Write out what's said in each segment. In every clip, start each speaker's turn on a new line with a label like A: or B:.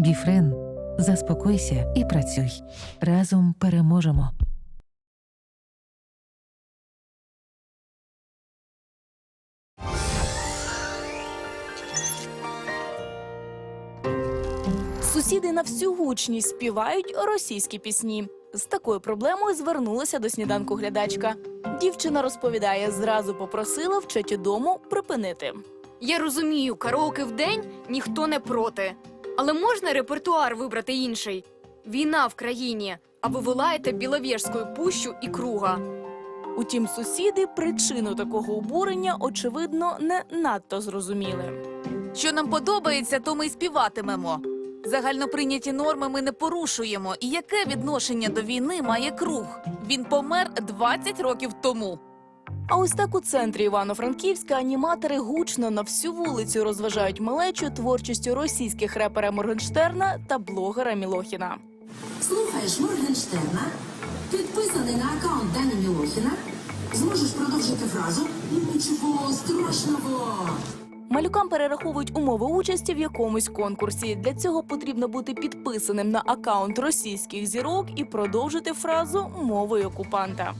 A: Біфрен, заспокойся і працюй. Разом переможемо.
B: Сусіди на всю гучність співають російські пісні. З такою проблемою звернулася до сніданку глядачка. Дівчина розповідає, зразу попросила в чаті дому припинити.
C: Я розумію, караоке в день ніхто не проти. Але можна репертуар вибрати інший? Війна в країні, а ви волаєте Біловєжською пущу і круга.
B: Утім, сусіди причину такого обурення, очевидно, не надто зрозуміли.
D: Що нам подобається, то ми й співатимемо. Загальноприйняті норми ми не порушуємо. І яке відношення до війни має круг? Він помер 20 років тому.
B: А ось так у центрі Івано-Франківська аніматори гучно на всю вулицю розважають малечу творчістю російських репера Моргенштерна та блогера Мілохіна.
E: Слухаєш Моргенштерна, підписаний на аккаунт Дані Мілохіна, зможеш продовжити фразу «Нічого страшного».
B: Малюкам перераховують умови участі в якомусь конкурсі. Для цього потрібно бути підписаним на акаунт російських зірок і продовжити фразу мовою окупанта.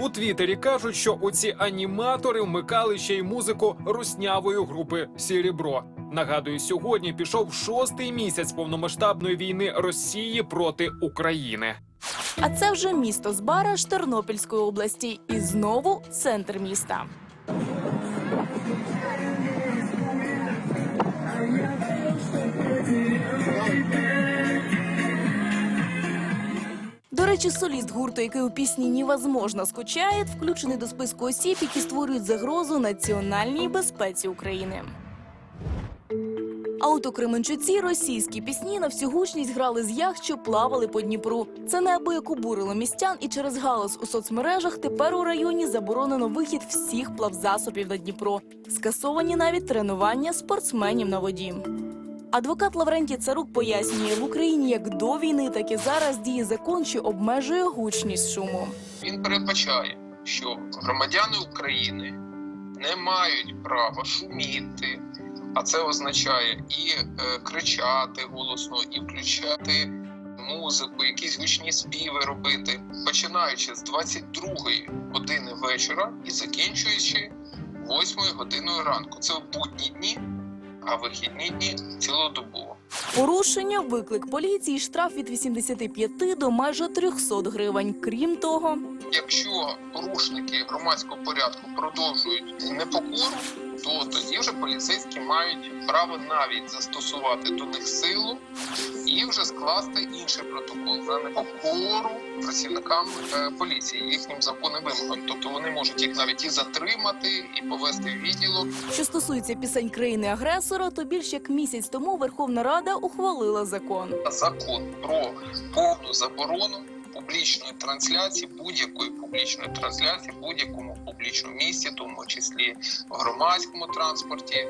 F: У Твіттері кажуть, що оці аніматори вмикали ще й музику руснявої групи Сірібро. Нагадую, сьогодні пішов шостий місяць повномасштабної війни Росії проти України.
B: А це вже місто Збараж Тернопільської області, і знову центр міста. Речі, соліст гурту, який у пісні «Невозможно» скучає, включений до списку осіб, які створюють загрозу національній безпеці України. А от у Кременчуці російські пісні на всю гучність грали з яхт, що плавали по Дніпру. Це неабияк обурило містян, і через галас у соцмережах тепер у районі заборонено вихід всіх плавзасобів на Дніпро. Скасовані навіть тренування спортсменів на воді. Адвокат Лаврентій Царук пояснює, в Україні як до війни, так і зараз діє закон, що обмежує гучність шуму.
G: Він передбачає, що громадяни України не мають права шуміти, а це означає і е, кричати голосно, і включати музику, якісь гучні співи робити, починаючи з 22-ї години вечора і закінчуючи 8 годиною ранку. Це в будні дні, а вихідні дні цілодобово.
B: Порушення, виклик поліції, штраф від 85 до майже 300 гривень. Крім того,
G: Якщо порушники громадського порядку продовжують непокору, то тоді вже поліцейські мають право навіть застосувати до них силу і вже скласти інший протокол за непокору працівникам е, поліції їхнім законним вимогам. Тобто вони можуть їх навіть і затримати, і повести в відділок,
B: що стосується пісень країни-агресора, то більш як місяць тому Верховна Рада ухвалила закон.
G: закон про повну заборону публічної трансляції, будь-якої публічної трансляції, в будь-якому публічному місці, тому числі в громадському транспорті,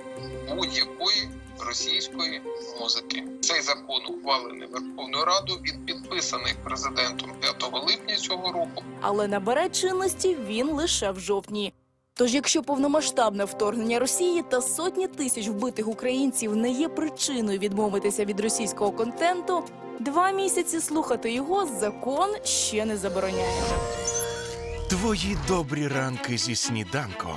G: будь-якої російської музики. Цей закон ухвалений Верховною Радою. Він підписаний президентом 5 липня цього року.
B: Але набере чинності він лише в жовтні. Тож, якщо повномасштабне вторгнення Росії та сотні тисяч вбитих українців не є причиною відмовитися від російського контенту, два місяці слухати його закон ще не забороняє.
H: Твої добрі ранки зі сніданком.